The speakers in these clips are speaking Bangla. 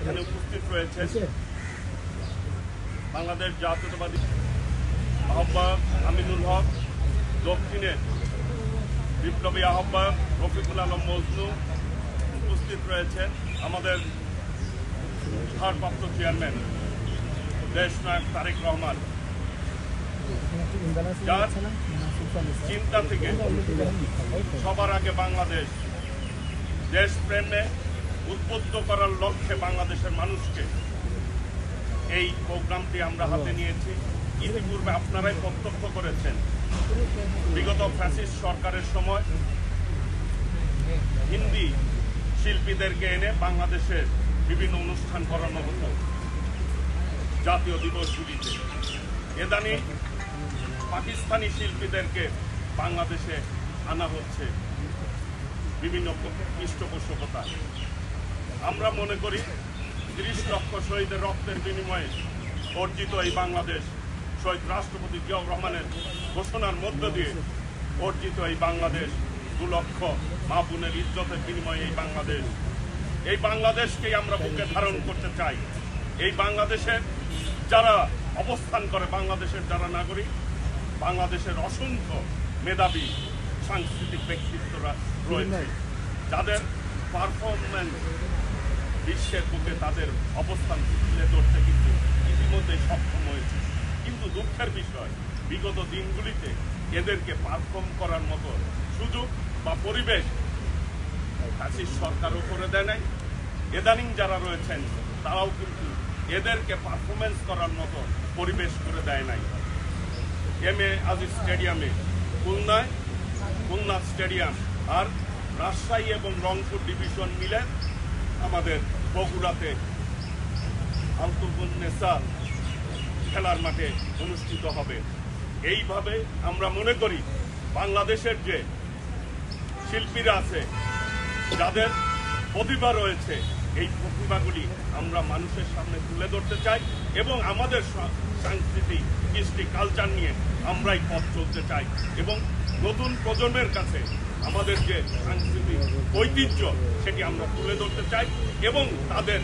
এখানে উপস্থিত রয়েছেন বাংলাদেশ জাতীয়তাবাদী আহ্বায়ক আমিনুল হক দক্ষিণের বিপ্লবী আহ্বায়ক রফিকুল আলম মজনু উপস্থিত রয়েছেন আমাদের ভারপ্রাপ্ত চেয়ারম্যান দেশ নায়ক তারেক রহমান। যার চিন্তা থেকে সবার আগে বাংলাদেশ দেশপ্রেমে উদ্বুদ্ধ করার লক্ষ্যে বাংলাদেশের মানুষকে এই প্রোগ্রামটি আমরা হাতে নিয়েছি। ইতিপূর্বে আপনারাই প্রত্যক্ষ করেছেন। বিগত ফ্যাসিস্ট সরকারের সময় হিন্দি শিল্পীদেরকে এনে বাংলাদেশের বিভিন্ন অনুষ্ঠান করানো হতো জাতীয় দিবসগুলিতে। এদানি পাকিস্তানি শিল্পীদেরকে বাংলাদেশে আনা হচ্ছে বিভিন্ন পৃষ্ঠপোষকতা আমরা মনে করি তিরিশ লক্ষ শহীদের রক্তের বিনিময়ে অর্জিত এই বাংলাদেশ শহীদ রাষ্ট্রপতি জিয়াউর রহমানের ঘোষণার মধ্য দিয়ে অর্জিত এই বাংলাদেশ দু লক্ষ মা বোনের ইজ্জতের বিনিময়ে এই বাংলাদেশ। এই বাংলাদেশকেই আমরা বুকে ধারণ করতে চাই। এই বাংলাদেশের যারা অবস্থান করে, বাংলাদেশের যারা নাগরিক, বাংলাদেশের অসংখ্য মেধাবী, সাংস্কৃতিক ব্যক্তিত্বরা রয়েছে। যাদের পারফরমেন্স বিশ্বের বুকে তাদের অবস্থান তুলে ধরতে কিন্তু ইতিমধ্যেই সক্ষম হয়েছে। কিন্তু দুঃখের বিষয়, বিগত দিনগুলিতে এদেরকে পারফর্ম করার মতো সুযোগ বা পরিবেশ কাশির সরকারও করে দেয় নাই। এদানিং যারা রয়েছেন, তারাও কিন্তু এদেরকে পারফরমেন্স করার মতো পরিবেশ করে দেয় নাই। এম এ আজিজ স্টেডিয়ামে খুলনায়, খুলনা স্টেডিয়াম আর রাজশাহী এবং রংপুর ডিভিশন মিলে আমাদের বগুড়াতে আলতুবুন্নেসা খেলার মাঠে অনুষ্ঠিত হবে। এইভাবে আমরা মনে করি বাংলাদেশের যে শিল্পীরা আছে, যাদের প্রতিভা রয়েছে, এই প্রতিভাগুলি আমরা মানুষের সামনে তুলে ধরতে চাই এবং আমাদের সাংস্কৃতিক কৃষ্টি কালচার নিয়ে আমরাই পথ চলতে চাই এবং নতুন প্রজন্মের কাছে আমাদের যে সাংস্কৃতিক ঐতিহ্য সেটি আমরা তুলে ধরতে চাই এবং তাদের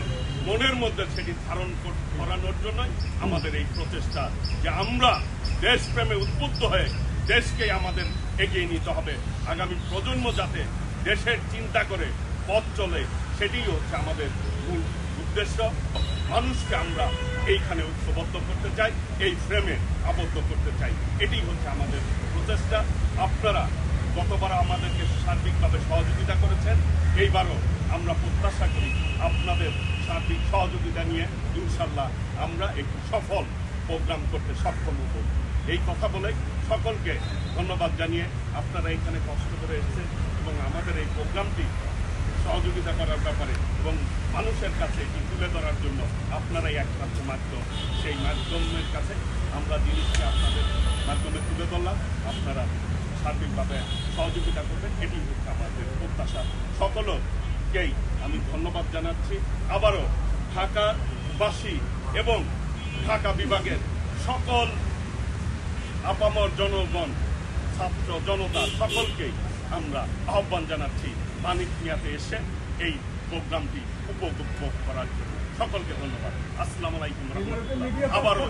মনের মধ্যে সেটি ধারণ কর- করানোর জন্যই আমাদের এই প্রচেষ্টা যে আমরা দেশপ্রেমে উদ্বুদ্ধ হয়ে দেশকে আমাদের এগিয়ে নিতে হবে। আগামী প্রজন্ম যাতে দেশের চিন্তা করে পথ চলে সেটি হচ্ছে আমাদের মূল উদ্দেশ্য। মানুষকে আমরা এইখানে ঐক্যবদ্ধ করতে চাই, এই ফ্রেমে আবদ্ধ করতে চাই। এটি হচ্ছে আমাদের প্রচেষ্টা। আপনারা গতবার আমাদেরকে সার্বিকভাবে সহযোগিতা করেছেন। এইবারও আমরা প্রত্যাশা করি আপনাদের সার্বিক সহযোগিতা নিয়ে ইনশাল্লাহ আমরা একটি সফল প্রোগ্রাম করতে সক্ষম হব। এই কথা বলে সকলকে ধন্যবাদ জানিয়ে আপনারা এখানে কষ্ট করে এসেছেন এবং আমাদের এই প্রোগ্রামটি সহযোগিতা করার ব্যাপারে এবং মানুষের কাছে এটি তুলে ধরার জন্য আপনারাই একমাত্র মাধ্যম। সেই মাধ্যমের কাছে আমরা জিনিসকে আপনাদের মাধ্যমে তুলে ধরলাম। আপনারা সার্বিকভাবে সহযোগিতা করবেন, এটি হচ্ছে আমাদের প্রত্যাশা। সকলকেই আমি ধন্যবাদ জানাচ্ছি। আবারও ঢাকাবাসী এবং ঢাকা বিভাগের সকল আপামর জনগণ, ছাত্র জনতা সকলকেই আমরা আহ্বান জানাচ্ছি মানিক মিয়াতে এসে এই প্রোগ্রামটি উপভোগ করার জন্য। সকলকে ধন্যবাদ। আসসালামু আলাইকুম আবারও।